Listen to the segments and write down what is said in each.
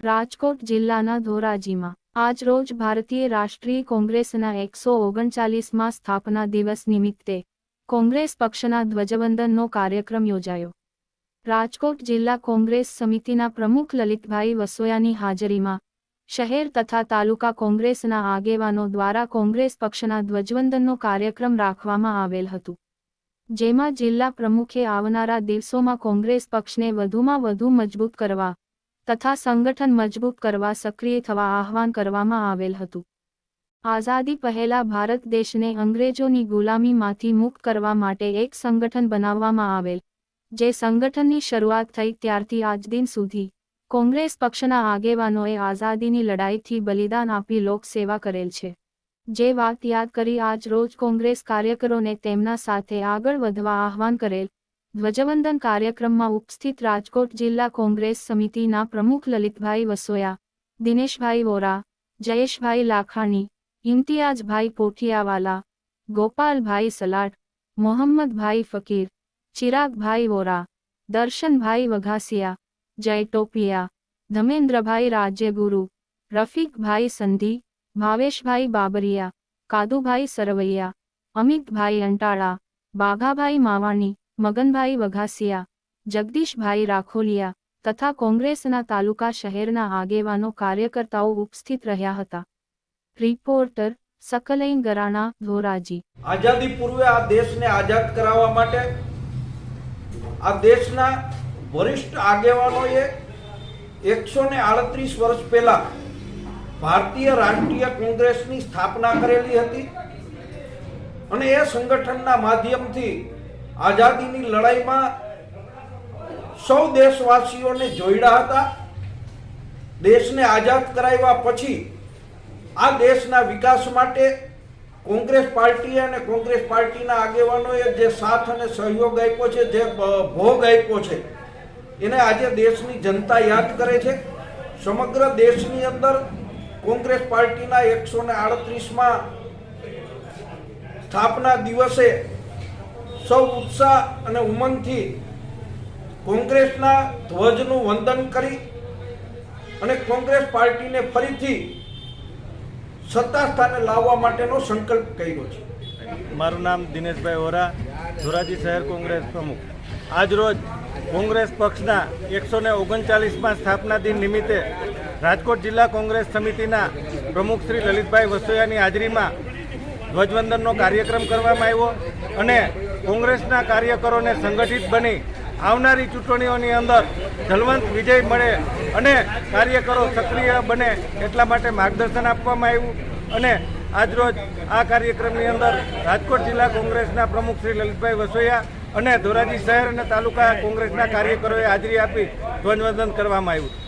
રાજકોટ જિલ્લાના ધોરાજીમાં આજરોજ ભારતીય રાષ્ટ્રીય કોંગ્રેસના એકસો ઓગણચાલીસમાં સ્થાપના દિવસ નિમિત્તે કોંગ્રેસ પક્ષના ધ્વજવંદનનો કાર્યક્રમ યોજાયો. રાજકોટ જિલ્લા કોંગ્રેસ સમિતિના પ્રમુખ લલિતભાઈ વસોયાની હાજરીમાં શહેર તથા તાલુકા કોંગ્રેસના આગેવાનો દ્વારા કોંગ્રેસ પક્ષના ધ્વજવંદનનો કાર્યક્રમ રાખવામાં આવેલ હતું. જેમાં જિલ્લા પ્રમુખે આવનારા દિવસોમાં કોંગ્રેસ પક્ષને વધુમાં વધુ મજબૂત કરવા તથા સંગઠન મજબૂત કરવા સક્રિય થવા આહવાન કરવામાં આવેલ હતું. આઝાદી પહેલા ભારત દેશને અંગ્રેજોની ગુલામીમાંથી મુક્ત કરવા માટે એક સંગઠન બનાવવામાં આવેલ, જે સંગઠનની શરૂઆત થઈ ત્યારથી આજ દિન સુધી કોંગ્રેસ પક્ષના આગેવાનોએ આઝાદીની લડાઈથી બલિદાન આપી લોકસેવા કરેલ છે. જે વાત યાદ કરી આજ રોજ કોંગ્રેસ કાર્યકરોને તેમના સાથે આગળ વધવા આહવાન કરેલ, ધ્વજવંદન કાર્યક્રમમાં ઉપસ્થિત રાજકોટ જિલ્લા કોંગ્રેસ સમિતિના પ્રમુખ લલિતભાઈ વસોયા, દિનેશભાઈ વોરા, જયેશભાઈ લાખાણી, ઇમ્તિયાઝભાઈ પોઠિયાવાલા, ગોપાલભાઈ સલાટ મોહમ્મદભાઈ ફકીર, ચિરાગભાઈ વોરા, દર્શનભાઈ વઘાસિયા જય ટોપિયા ધમેન્દ્રભાઈ રાજ્યગુરુ, રફીકભાઈ સંધી, ભાવેશભાઈ બાબરિયા, કાદુભાઈ સરવૈયા, અમિતભાઈ અંટાળા, બાઘાભાઈ માવાણી, મગનભાઈ વઘાસિયા, જગદીશભાઈ રાખોલિયા તથા કોંગ્રેસના તાલુકા શહેરના આગેવાનો કાર્યકર્તાઓ ઉપસ્થિત રહ્યા હતા. રિપોર્ટર સકલૈન ગરાણા, ધોરાજી. આઝાદી પૂર્વે આ દેશને આઝાદ કરાવવા માટે, આ દેશના વરિષ્ઠ આગેવાનોએ એકસો ને આડત્રીસ વર્ષ પહેલા ભારતીય રાષ્ટ્રીય કોંગ્રેસની સ્થાપના કરેલી હતી અને એ સંગઠનના માધ્યમથી આઝાદીની લડાઈમાં સૌ દેશવાસીઓને જોડ્યા હતા. દેશને આઝાદ કરાવ્યા પછી આ દેશના વિકાસ માટે કોંગ્રેસ પાર્ટી અને કોંગ્રેસ પાર્ટીના આગેવાનોએ જે સાથ અને સહયોગ આપ્યો છે, જે ભોગ આપ્યો છે એને આજે દેશની જનતા યાદ કરે છે. સમગ્ર દેશની અંદર કોંગ્રેસ પાર્ટીના એકસો ને આડત્રીસમાં સ્થાપના દિવસે સૌ ઉત્સાહ અને ઉમંગથી કોંગ્રેસના ધ્વજનું વંદન કરી અને કોંગ્રેસ પાર્ટીને ફરીથી સત્તા સ્થાને લાવવા માટેનો સંકલ્પ કર્યો છે. મારું નામ દિનેશભાઈ ઓરા ધોરાજી શહેર કોંગ્રેસ પ્રમુખ. આજરોજ કોંગ્રેસ પક્ષના એકસો ને ઓગણચાલીસમાં સ્થાપના દિન નિમિત્તે રાજકોટ જિલ્લા કોંગ્રેસ સમિતિના પ્રમુખ શ્રી લલિતભાઈ વસોયાની હાજરીમાં ધ્વજવંદનનો કાર્યક્રમ કરવામાં આવ્યો અને કોંગ્રેસના કાર્યકરોને સંગઠિત બની આવનારી ચૂંટણીઓની અંદર જલવંત વિજય મળે અને કાર્યકરો સક્રિય બને એટલા માટે માર્ગદર્શન આપવામાં આવ્યું અને આજરોજ આ કાર્યક્રમની અંદર રાજકોટ જિલ્લા કોંગ્રેસના પ્રમુખ શ્રી લલિતભાઈ વસોયા અને ધોરાજી શહેર અને તાલુકા કોંગ્રેસના કાર્યકરોએ હાજરી આપી ધ્વજવંદન કરવામાં આવ્યું.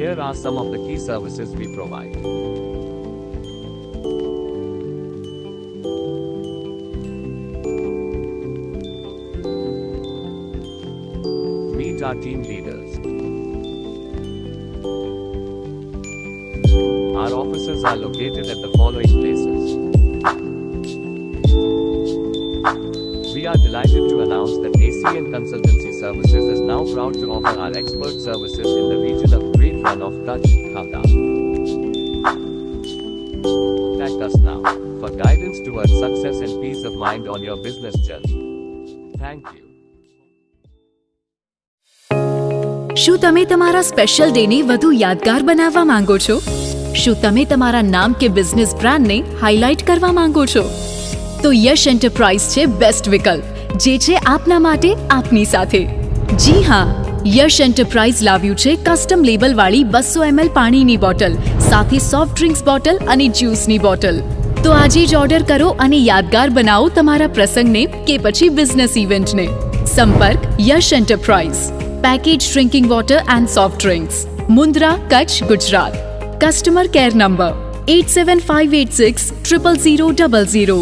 Here are some of the key services we provide. Meet our team leaders. Our offices are located at the following places. We are delighted to announce that ACN Consultancy Services is now proud to offer our expert services in the region of Run of Kutch, Khavda. Contact us now for guidance towards success and peace of mind on your business journey. Thank you. શું તમે તમારા special ડેને વધુ યાદગાર બનાવવા માંગો છો શું તમે તમારા નામ કે બિઝનેસ બ્રાન્ડને હાઇલાઇટ કરવા માંગો છો તો યશ એન્ટરપ્રાઇઝ છે બેસ્ટ વિકલ્પ જે છે આપના માટે આપની સાથે જી હા યશ એન્ટરપ્રાઇઝ લાવ્યું છે કસ્ટમ લેબલ વાળી બસો એમએલ પાણીની બોટલ સાથે સોફ્ટ ડ્રિંક્સ બોટલ અને જ્યુસની બોટલ તો આજે જ ઓર્ડર કરો અને યાદગાર બનાવો તમારા પ્રસંગને કે પછી બિઝનેસ ઇવેન્ટને સંપર્ક Yash enterprise package drinking water and soft drinks Mundra Kutch Gujarat customer care number eight seven five eight six triple zero double zero